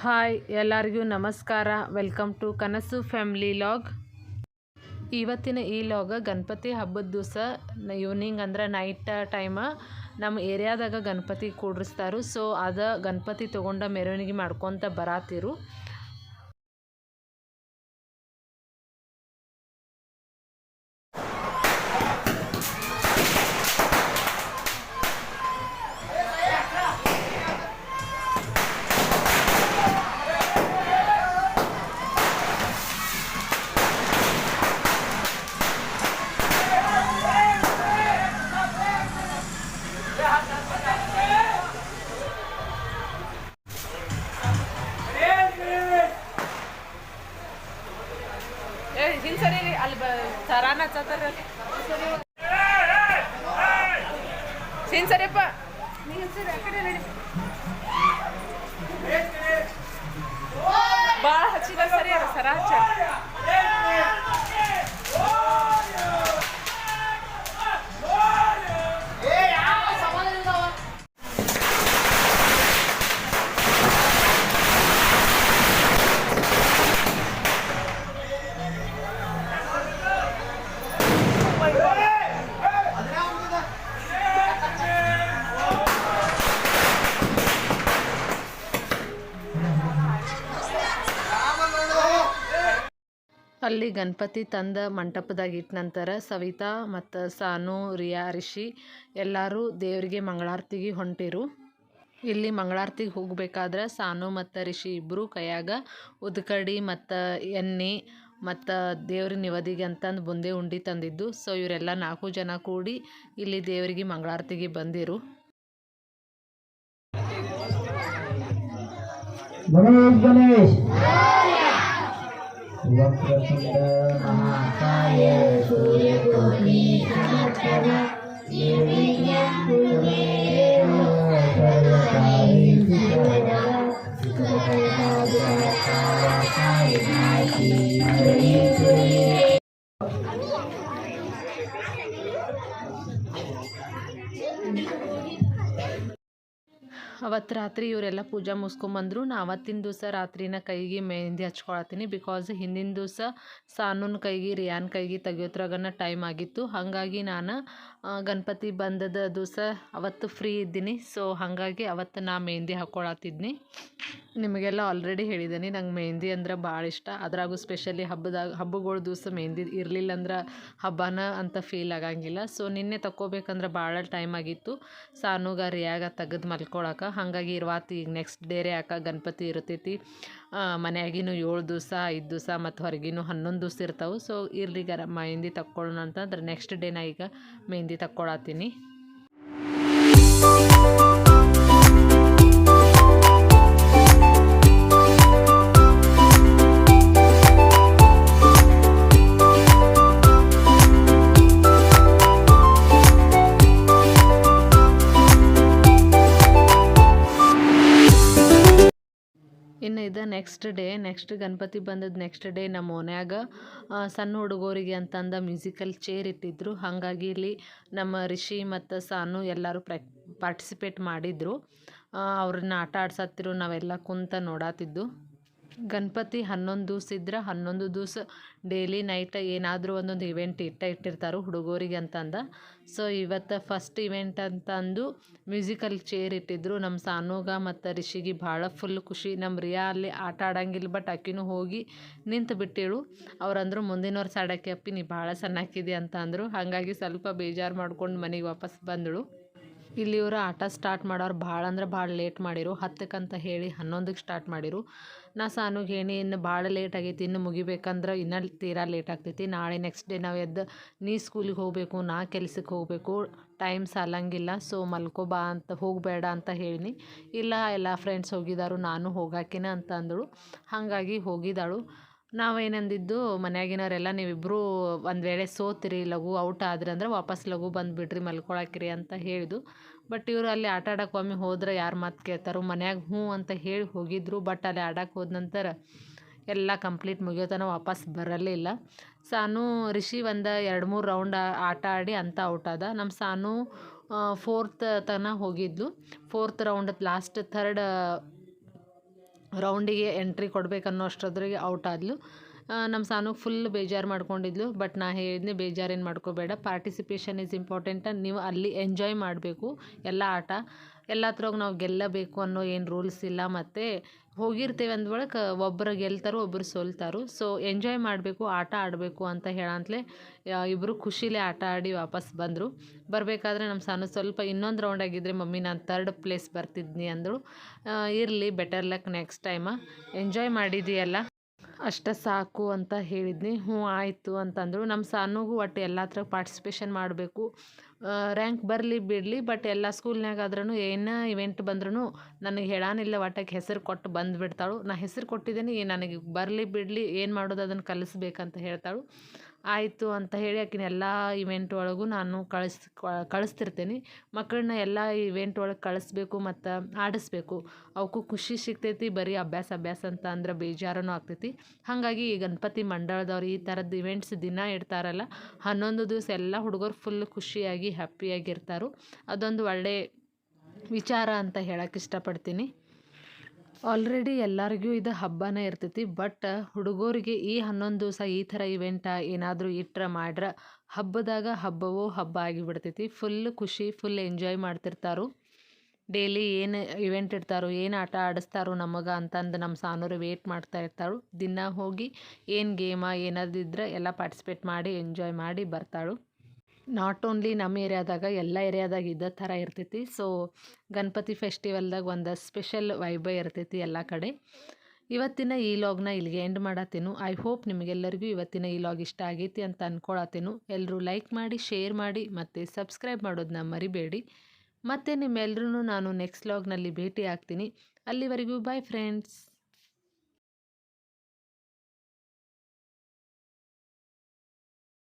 Hi, ಎಲ್ಲರಿಗೂ ನಮಸ್ಕಾರ. Welcome to Kanasu family vlog. ಇವತ್ತಿನ ಈ ಲಾಗ ಗಣಪತಿ ಹಬ್ಬದ ದಿವಸ ಈವ್ನಿಂಗ್ ಅಂದ್ರೆ ನೈಟ್ ಟೈಮ ನಮ್ಮ ಏರಿಯಾದಾಗ ಗಣಪತಿ ಕೂಡಿಸ್ತಾರು ಸೊ ಅದ ಗಣಪತಿ ತೊಗೊಂಡ ಮೆರವಣಿಗೆ ಮಾಡ್ಕೊತ ಬರಾತಿರು. ಸಿನ್ ಸರಿಯಪ್ಪ ಭಾಳ ಹಚ್ಚಿದ ಸರಿ ಅದ ಸರ ಹಚ್ಚ. ಅಲ್ಲಿ ಗಣಪತಿ ತಂದ ಮಂಟಪದಾಗ ಇಟ್ಟ ನಂತರ ಸವಿತಾ ಮತ್ತು ಸಾನು, ರಿಯಾ, ರಿಷಿ ಎಲ್ಲರೂ ದೇವರಿಗೆ ಮಂಗಳಾರತಿಗೆ ಹೊಂಟಿರು. ಇಲ್ಲಿ ಮಂಗಳಾರತಿಗೆ ಹೋಗಬೇಕಾದ್ರೆ ಸಾನು ಮತ್ತು ರಿಷಿ ಇಬ್ಬರು ಕೈಯಾಗ ಉದ್ಕಡಿ ಮತ್ತು ಎಣ್ಣೆ ಮತ್ತು ದೇವ್ರ ನಿವದಿಗೆ ಅಂತಂದು ಬುಂದೆ ಉಂಡಿ ತಂದಿದ್ದು. ಸೊ ಇವರೆಲ್ಲ ನಾಲ್ಕು ಜನ ಕೂಡಿ ಇಲ್ಲಿ ದೇವರಿಗೆ ಮಂಗಳಾರತಿಗೆ ಬಂದಿರು. ಗಣೇಶ್. गणेश वक्रतुंड महाकाय सूर्यकोटि समप्रभ निर्विघ्नं कुरुदेव सर्वकार्येषु सर्वदा ಅವತ್ತು ರಾತ್ರಿ ಇವರೆಲ್ಲ ಪೂಜೆ ಮುಗಿಸ್ಕೊಂಬಂದ್ರು. ನಾ ಅವತ್ತಿನ ದಿವಸ ರಾತ್ರಿನ ಕೈಗೆ ಮೆಹಂದಿ ಹಚ್ಕೊಳತ್ತೀನಿ ಬಿಕಾಸ್ ಹಿಂದಿನ ದಿವಸ ಸಾನೂನ್ ಕೈಗೆ, ರಿಯಾನ್ ಕೈಗೆ ತೆಗಿಯೋತ್ರಾಗನ ಟೈಮ್ ಆಗಿತ್ತು. ಹಾಗಾಗಿ ನಾನು ಗಣಪತಿ ಬಂದದ ದಿವಸ ಅವತ್ತು ಫ್ರೀ ಇದ್ದೀನಿ. ಸೊ ಹಾಗಾಗಿ ಅವತ್ತು ನಾ ಮೆಹಂದಿ ಹಾಕ್ಕೊಳತ್ತಿದ್ನಿ ನಿಮಗೆಲ್ಲ ಆಲ್ರೆಡಿ ಹೇಳಿದ್ದೀನಿ ನಂಗೆ ಮೆಹಂದಿ ಅಂದ್ರೆ ಭಾಳ ಇಷ್ಟ. ಅದ್ರಾಗೂ ಸ್ಪೆಷಲಿ ಹಬ್ಬದಾಗ, ಹಬ್ಬಗಳ ದಿವಸ ಮೆಹಂದಿ ಇರಲಿಲ್ಲ ಅಂದ್ರೆ ಹಬ್ಬನ ಅಂತ ಫೀಲ್ ಆಗಂಗಿಲ್ಲ. ಸೊ ನಿನ್ನೆ ತಗೋಬೇಕಂದ್ರೆ ಭಾಳ ಟೈಮ್ ಆಗಿತ್ತು. ಸಾನುಗ ರಿಯಾಗ ತೆಗೆದು ಮಲ್ಕೊಳಕ. ಹಾಗಾಗಿ ಇರುವಾತು ಈಗ ನೆಕ್ಸ್ಟ್ ಡೇರೆ ಹಾಕ ಗಣಪತಿ ಇರ್ತೈತಿ. ಮನ್ಯಾಗಿನೂ ಏಳು ದಿವಸ, ಐದು ದಿವಸ ಮತ್ತು ಹೊರಗಿನೂ ಹನ್ನೊಂದು ದಿವಸ ಇರ್ತಾವೆ. ಸೊ ಇರ್ಲಿಗಾರ ಮೆಹಂದಿ ತಕ್ಕೊಳ್ಳೋಣ ಅಂತಂದ್ರೆ ನೆಕ್ಸ್ಟ್ ಡೇನ ಈಗ ಮೆಹಂದಿ ತಕ್ಕೊಳತ್ತೀನಿ ನೆಕ್ಸ್ಟ್ ಡೇ ನೆಕ್ಸ್ಟ್ ಗಣಪತಿ ಬಂದದ್ದು ನೆಕ್ಸ್ಟ್ ಡೇ ನಮ್ಮ ಓನ್ಯಾಗ ಆ, ಸಣ್ಣ ಹುಡುಗರಿಗೆ ಅಂತಂದ ಮ್ಯೂಸಿಕಲ್ ಚೇರ್ ಇಟ್ಟಿದ್ರು. ಹಾಗಾಗಿ ಇಲ್ಲಿ ನಮ್ಮ ರಿಷಿ ಮತ್ತು ಸಾನು ಎಲ್ಲರೂ ಪ್ರ್ಯಾಕ್ ಪಾರ್ಟಿಸಿಪೇಟ್ ಮಾಡಿದರು. ಅವ್ರನ್ನ ಆಟ ಆಡ್ಸತ್ತಿರು ನಾವೆಲ್ಲ ಕುಂತ ನೋಡಾತಿದ್ದು. ಗಣಪತಿ ಹನ್ನೊಂದು ದಿವ್ಸ ಇದ್ರೆ ಹನ್ನೊಂದು ದಿವ್ಸ ಡೈಲಿ ನೈಟ್ ಏನಾದರೂ ಒಂದೊಂದು ಇವೆಂಟ್ ಇಟ್ಟ ಇಟ್ಟಿರ್ತಾರೆ ಹುಡುಗರಿಗೆ ಅಂತಂದ. ಸೊ ಇವತ್ತು ಫಸ್ಟ್ ಇವೆಂಟ್ ಅಂತಂದು ಮ್ಯೂಸಿಕಲ್ ಚೇರ್ ಇಟ್ಟಿದ್ರು. ನಮ್ಮ ಸಾನುಗ ಮತ್ತು ರಿಷಿಗೆ ಭಾಳ ಫುಲ್ ಖುಷಿ. ನಮ್ಮ ರಿಯಾ ಅಲ್ಲಿ ಆಟ ಆಡಂಗಿಲ್ಲ ಬಟ್ ಆಕಿನೂ ಹೋಗಿ ನಿಂತು ಬಿಟ್ಟಿಳು. ಅವ್ರಂದ್ರು ಮುಂದಿನ ವರ್ಷ ಆಡೋಕ್ಕೆ ಅಪ್ಪಿ ನೀ ಭಾಳ ಸಣ್ಣಕ್ಕಿದೆ ಅಂತ ಅಂದರು ಹಾಗಾಗಿ ಸ್ವಲ್ಪ ಬೇಜಾರು ಮಾಡ್ಕೊಂಡು ಮನೆಗೆ ವಾಪಸ್ ಬಂದಳು. ಇಲ್ಲಿ ಇವರು ಆಟ ಸ್ಟಾರ್ಟ್ ಮಾಡೋರು ಭಾಳ ಅಂದ್ರೆ ಭಾಳ ಲೇಟ್ ಮಾಡಿರು. ಹತ್ತಕ್ಕಂತ ಹೇಳಿ ಹನ್ನೊಂದಕ್ಕೆ ಸ್ಟಾರ್ಟ್ ಮಾಡಿರು. ನಾ ಸಾನುಗೆ ಹೇಳಿ ಇನ್ನು ಭಾಳ ಲೇಟ್ ಆಗೈತಿ, ಇನ್ನು ಮುಗಿಬೇಕಂದ್ರೆ ಇನ್ನೂ ತೀರಾ ಲೇಟ್ ಆಗ್ತೈತಿ. ನಾಳೆ ನೆಕ್ಸ್ಟ್ ಡೇ ನಾವು ಎದ್ದು ನೀ ಸ್ಕೂಲಿಗೆ ಹೋಗಬೇಕು, ನಾ ಕೆಲ್ಸಕ್ಕೆ ಹೋಗಬೇಕು ಟೈಮ್ ಸಾಲಂಗಿಲ್ಲ ಸೊ ಮಲ್ಕೋ ಬಾ ಅಂತ ಹೋಗಬೇಡ ಅಂತ ಹೇಳಿನಿ. ಇಲ್ಲ, ಎಲ್ಲ ಫ್ರೆಂಡ್ಸ್ ಹೋಗಿದ್ದಾರು ನಾನು ಹೋಗಾಕಿನ ಅಂತ ಅಂದಳು. ಹಾಗಾಗಿ ಹೋಗಿದ್ದಾಳು ನಾವೇನಂದಿದ್ದು ಮನ್ಯಾಗಿನವರೆಲ್ಲ ನೀವಿಬ್ಬರು ಒಂದು ವೇಳೆ ಸೋತಿರಿ, ಲಘು ಔಟ್ ಆದ್ರಿ ಅಂದ್ರೆ ವಾಪಸ್ ಲಘು ಬಂದುಬಿಡ್ರಿ, ಮಲ್ಕೊಳಕ್ಕಿರಿ ಅಂತ ಹೇಳಿದು ಬಟ್ ಇವರು ಅಲ್ಲಿ ಆಟ ಆಡೋಕೆ ಒಮ್ಮೆ ಹೋದ್ರೆ ಯಾರು ಮಾತು ಕೇಳ್ತಾರೋ, ಮನ್ಯಾಗ ಹ್ಞೂ ಅಂತ ಹೇಳಿ ಹೋಗಿದ್ರು. ಬಟ್ ಅಲ್ಲಿ ಆಡಕ್ಕೆ ಹೋದ ನಂತರ ಎಲ್ಲ ಕಂಪ್ಲೀಟ್ ಮುಗಿಯೋತನ ವಾಪಸ್ ಬರಲೇ ಇಲ್ಲ. ಸಾನು, ರಿಷಿ ಒಂದು ಎರಡು ಮೂರು ರೌಂಡ್ ಆಟ ಆಡಿ ಅಂತ ಔಟ್ ಆದ. ನಮ್ಮ ಸಾನು ಫೋರ್ತ್ ತನಕ ಹೋಗಿದ್ಲು. ಫೋರ್ತ್ ರೌಂಡ್ ಲಾಸ್ಟ್, ಥರ್ಡ್ ರೌಂಡಿಗೆ ಎಂಟ್ರಿ ಕೊಡಬೇಕನ್ನೋ ಅಷ್ಟರೊದ್ರಿಗೆ ಔಟ್ ಆದ್ಲು. ನಮ್ಮ ಸಾನುಗೆ ಫುಲ್ ಬೇಜಾರು ಮಾಡ್ಕೊಂಡಿದ್ಲು ಬಟ್ ನಾ ಹೇಳಿದ್ನೆ ಬೇಜಾರೇನು ಮಾಡ್ಕೋಬೇಡ. ಪಾರ್ಟಿಸಿಪೇಷನ್ ಈಸ್ ಇಂಪಾರ್ಟೆಂಟ್ ನೀವು ಅಲ್ಲಿ ಎಂಜಾಯ್ ಮಾಡಬೇಕು, ಎಲ್ಲ ಆಟ. ಎಲ್ಲತ್ರಾಗ ನಾವು ಗೆಲ್ಲಬೇಕು ಅನ್ನೋ ಏನು ರೂಲ್ಸ್ ಇಲ್ಲ, ಮತ್ತು ಹೋಗಿರ್ತೇವೆ ಅಂದ ಬಳಿಕ ಒಬ್ಬರು ಗೆಲ್ತಾರೋ ಒಬ್ಬರು ಸೋಲ್ತಾರೋ. ಸೊ ಎಂಜಾಯ್ ಮಾಡಬೇಕು, ಆಟ ಆಡಬೇಕು ಅಂತ ಹೇಳಂತಲೇ ಇಬ್ಬರು ಖುಷಿಲೇ ಆಟ ಆಡಿ ವಾಪಸ್ ಬಂದರು. ಬರಬೇಕಾದ್ರೆ ನಮ್ಮ ಸಾನು ಸ್ವಲ್ಪ ಇನ್ನೊಂದು ರೌಂಡ್ ಆಗಿದ್ದರೆ ಮಮ್ಮಿ, ನಾನು ತರ್ಡ್ ಪ್ಲೇಸ್ ಬರ್ತಿದ್ನಿ ಅಂದಳು. ಇರಲಿ better luck next time enjoy ಮಾಡಿದೆಯಲ್ಲ ಅಷ್ಟ ಸಾಕು ಅಂತ ಹೇಳಿದ್ನಿ. ಹ್ಞೂ, ಆಯಿತು ಅಂತಂದರು. ನಮ್ಮ ಸಾನುಗೂ ಒಟ್ಟು ಎಲ್ಲತ್ರ ಪಾರ್ಟಿಸಿಪೇಷನ್ ಮಾಡಬೇಕು. ರ್ಯಾಂಕ್ ಬರಲಿ ಬಿಡಲಿ ಬಟ್ ಎಲ್ಲ ಸ್ಕೂಲ್ನಾಗ ಆದ್ರೂ ಏನೇ ಇವೆಂಟ್ ಬಂದ್ರೂ ನನಗೆ ಹೇಳಾನಿಲ್ಲ. ಒಟ್ಟಕ್ಕೆ ಹೆಸರು ಕೊಟ್ಟು ಬಂದುಬಿಡ್ತಾಳು. ನಾ ಹೆಸರು ಕೊಟ್ಟಿದ್ದೀನಿ ನನಗೆ ಬರಲಿ ಬಿಡಲಿ, ಏನು ಮಾಡೋದು ಅದನ್ನು ಕಲಿಸ್ಬೇಕಂತ ಹೇಳ್ತಾಳು. ಆಯಿತು ಅಂತ ಹೇಳಿ ಆಕಿನ ಎಲ್ಲ ಇವೆಂಟ್ ಒಳಗೂ ನಾನು ಕಳಿಸ್ ಕಳಿಸ್ತಿರ್ತೀನಿ. ಮಕ್ಕಳನ್ನ ಎಲ್ಲ ಇವೆಂಟ್ ಒಳಗೆ ಕಳಿಸ್ಬೇಕು ಮತ್ತು ಆಡಿಸ್ಬೇಕು. ಅವಕ್ಕೂ ಖುಷಿ ಸಿಗ್ತೈತಿ, ಬರೀ ಅಭ್ಯಾಸ ಅಭ್ಯಾಸ ಅಂತ ಅಂದ್ರೆ ಬೇಜಾರನೂ ಆಗ್ತೈತಿ. ಹಾಗಾಗಿ ಈ ಗಣಪತಿ ಮಂಡಳದವ್ರು ಈ ಥರದ್ದು ಇವೆಂಟ್ಸ್ ದಿನ ಇಡ್ತಾರಲ್ಲ, ಹನ್ನೊಂದು ದಿವಸ ಎಲ್ಲ ಹುಡುಗರು ಫುಲ್ ಖುಷಿಯಾಗಿ ಹ್ಯಾಪಿಯಾಗಿರ್ತಾರೋ ಅದೊಂದು ಒಳ್ಳೆ ವಿಚಾರ ಅಂತ ಹೇಳಕ್ಕೆ ಇಷ್ಟಪಡ್ತೀನಿ. ಆಲ್ರೆಡಿ ಎಲ್ಲರಿಗೂ ಇದು ಹಬ್ಬನೇ ಇರ್ತೈತಿ ಬಟ್ ಹುಡುಗರಿಗೆ ಈ ಹನ್ನೊಂದು ದಿವಸ ಈ ಥರ ಇವೆಂಟ ಏನಾದರೂ ಇಟ್ರೆ ಮಾಡ್ರೆ ಹಬ್ಬದಾಗ ಹಬ್ಬವೋ ಹಬ್ಬ ಆಗಿಬಿಡ್ತೈತಿ ಫುಲ್ ಖುಷಿ ಫುಲ್ ಎಂಜಾಯ್ ಮಾಡ್ತಿರ್ತಾರು. ಡೈಲಿ ಏನು ಇವೆಂಟ್ ಇಡ್ತಾರೋ, ಏನು ಆಟ ಆಡಿಸ್ತಾರೋ ನಮಗೆ ಅಂತಂದು ನಮ್ಮ ಸಾನೂರು ವೇಟ್ ಮಾಡ್ತಾ ಇರ್ತಾಳು ದಿನ ಹೋಗಿ ಏನು ಗೇಮ ಏನಾದಿದ್ರೆ ಎಲ್ಲ ಪಾರ್ಟಿಸಿಪೇಟ್ ಮಾಡಿ ಎಂಜಾಯ್ ಮಾಡಿ ಬರ್ತಾಳು. ನಾಟ್ ಓನ್ಲಿ ನಮ್ಮ ಏರಿಯಾದಾಗ, ಎಲ್ಲ ಏರಿಯಾದಾಗ ಇದ್ದ ಥರ ಇರ್ತೈತಿ. ಸೊ ಗಣಪತಿ ಫೆಸ್ಟಿವಲ್ದಾಗ ಒಂದು ಸ್ಪೆಷಲ್ ವೈಬ ಇರ್ತೈತಿ ಎಲ್ಲ ಕಡೆ. ಇವತ್ತಿನ ಈ ಲಾಗ್ನ ಇಲ್ಲಿಗೆ ಎಂಡ್ ಮಾಡತ್ತೇನು ಐ ಹೋಪ್ ನಿಮಗೆಲ್ಲರಿಗೂ ಇವತ್ತಿನ ಈ ಲಾಗ್ ಇಷ್ಟ ಆಗೈತಿ ಅಂತ ಅಂದ್ಕೊಳತ್ತೇನು ಎಲ್ಲರೂ ಲೈಕ್ ಮಾಡಿ ಶೇರ್ ಮಾಡಿ, ಮತ್ತು ಸಬ್ಸ್ಕ್ರೈಬ್ ಮಾಡೋದನ್ನ ಮರಿಬೇಡಿ. ಮತ್ತು ನಿಮ್ಮೆಲ್ಲರೂ ನಾನು ನೆಕ್ಸ್ಟ್ ಲಾಗ್ನಲ್ಲಿ ಭೇಟಿ ಆಗ್ತೀನಿ. ಅಲ್ಲಿವರೆಗೂ ಬಾಯ್ ಫ್ರೆಂಡ್ಸ್